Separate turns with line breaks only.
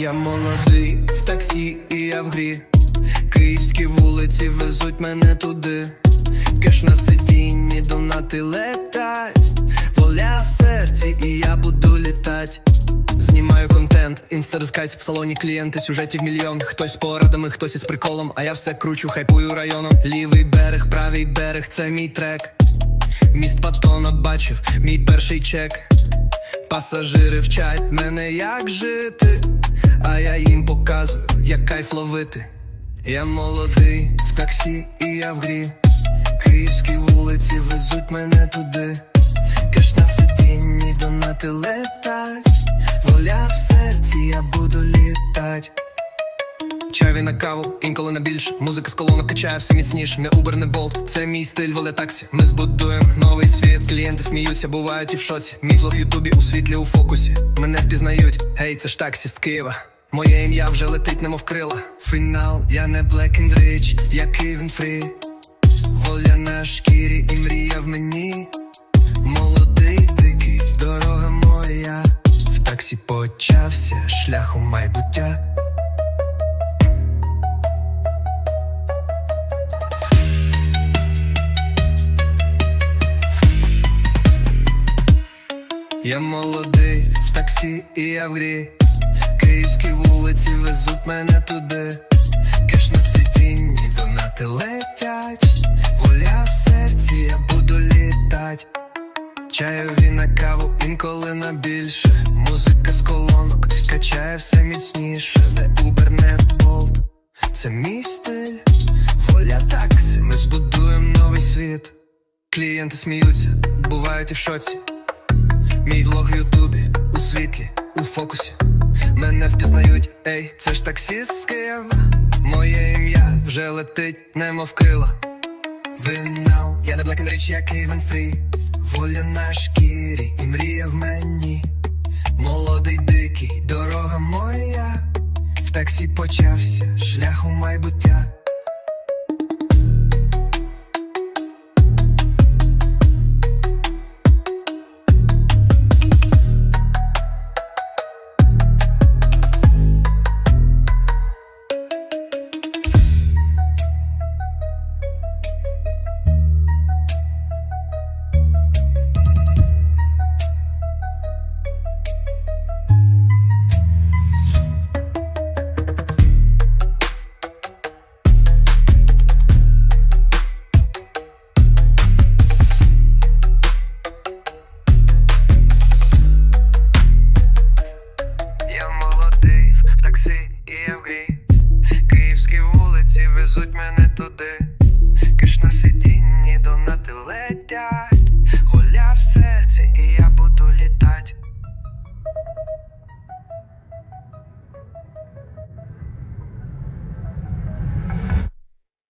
Я молодий в таксі і я в грі. Київські вулиці везуть мене туди. Кеш на сидінні донати летать. Воля в серці, і я буду літать. Знімаю контент, інстарскайс в салоні клієнти, сюжетів мільйон. Хтось з порадами, хтось із приколом, а я все кручу, хайпую районом. Лівий берег, правий берег, це мій трек. Міст Патона бачив, мій перший чек. Пасажири вчать мене, як жити, а я їм показую, як кайф ловити. Я молодий в таксі і я в грі. Київські вулиці везуть мене туди. Кеш на сидінні донати летать. Воля в серці, я буду літать. Чаві на каву, інколи на більше Музика з колонок качає все міцніше Не Uber, не Bolt, це мій стиль, воля таксі Ми збудуємо новий світ, клієнти сміються, бувають і в шоці Мій влог в ютубі у світлі у фокусі Мене впізнають, гей, це ж таксі з Києва Моє ім'я вже летить, немов крила. Фінал, я не black and rich, я Київен фрі Воля на шкірі і мрія в мені. Молодий, дикий, дорога моя. В таксі почався шлях у майбуття. Я молодий в таксі і я в грі. Київські вулиці везуть мене туди. Кеш на сидінні донати летять. Воля в серці, я буду літать. Чайові на каву, інколи на більше. Музика з колонок качає все міцніше. Не Uber, не Bolt Це мій стиль, воля такси. Ми збудуємо новий світ. Клієнти сміються, бувають і в шоці. Мій влог в Ютубі у світлі, у фокусі. Мене впізнають, ей, це ж таксіст з Києва. Моє ім'я вже летить, немов крила. Винал, я не блакен річ, як я Фрі. Воля на шкірі і мрія в мені. Молодий дикий, дорога моя. В таксі почався